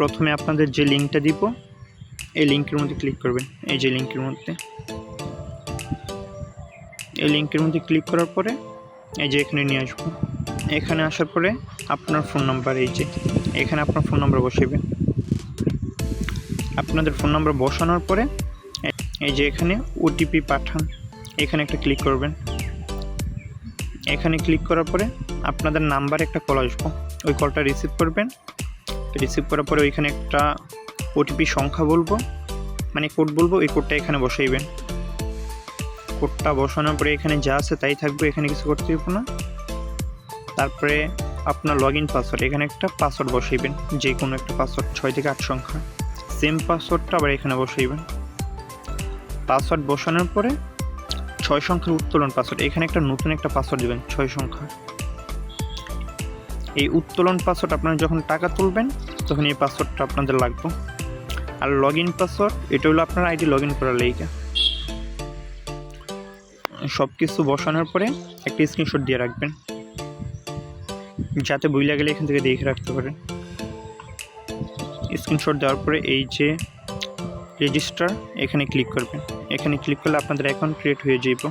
প্রথমে আপনাদের যে লিঙ্কটা দিব, এই লিঙ্কের মধ্যে ক্লিক করবেন। এই যে লিঙ্কের মধ্যে। এই লিঙ্কের মধ্যে ক্লিক করার পরে, এই যে এখানে নিয়ে আসব। এখানে আসার পরে আপনার ফোন নাম্বার, এই যে, এখানে আপনার ফোন নাম্বার বসাবেন আপনাদের ফোন নাম্বার বসানোর পরে, এই যে এখানে ওটিপি পাঠান। এখানে একটা ক্লিক করবেন। এখানে ক্লিক করার পরে আপনাদের নাম্বার একটা কল আসব। ওই কলটা রিসিভ করবেন। রিসিভ করার পরে ওইখানে একটা ওটিপি সংখ্যা বলব। মানে কোড বলব, ওই কোডটা এখানে বসাইবেন। কোডটা বসানোর পরে এখানে যা আছে তাই থাকবে, এখানে কিছু করতে হবে না। তারপরে আপনার লগ ইন পাসওয়ার্ড এখানে একটা পাসওয়ার্ড বসাইবেন যে কোনো একটা পাসওয়ার্ড ছয় থেকে আট সংখ্যা। সেম পাসওয়ার্ডটা আবার এখানে বসাইবেন। পাসওয়ার্ড বসানোর পরে ছয় সংখ্যার উত্তোলন পাসওয়ার্ড এখানে একটা নতুন একটা পাসওয়ার্ড দেবেন, ছয় সংখ্যা। এই উত্তোলন পাসওয়ার্ড আপনারা যখন টাকা তুলবেন, তখন এই পাসওয়ার্ডটা আপনাদের লাগবে। আর লগ ইন পাসওয়ার্ড এটা হলো আপনার আইডি লগ ইন করার লেগে সব কিছু বসানোর পরে একটা স্ক্রিনশট দিয়ে রাখবেন। যাতে বইলা গেলে এখান থেকে দেখে রাখতে পারেন। স্ক্রিনশট দেওয়ার পরে এই যে রেজিস্টার এখানে ক্লিক করবেন। এখানে ক্লিক করলে আপনাদের অ্যাকাউন্ট ক্রিয়েট হয়ে যাবে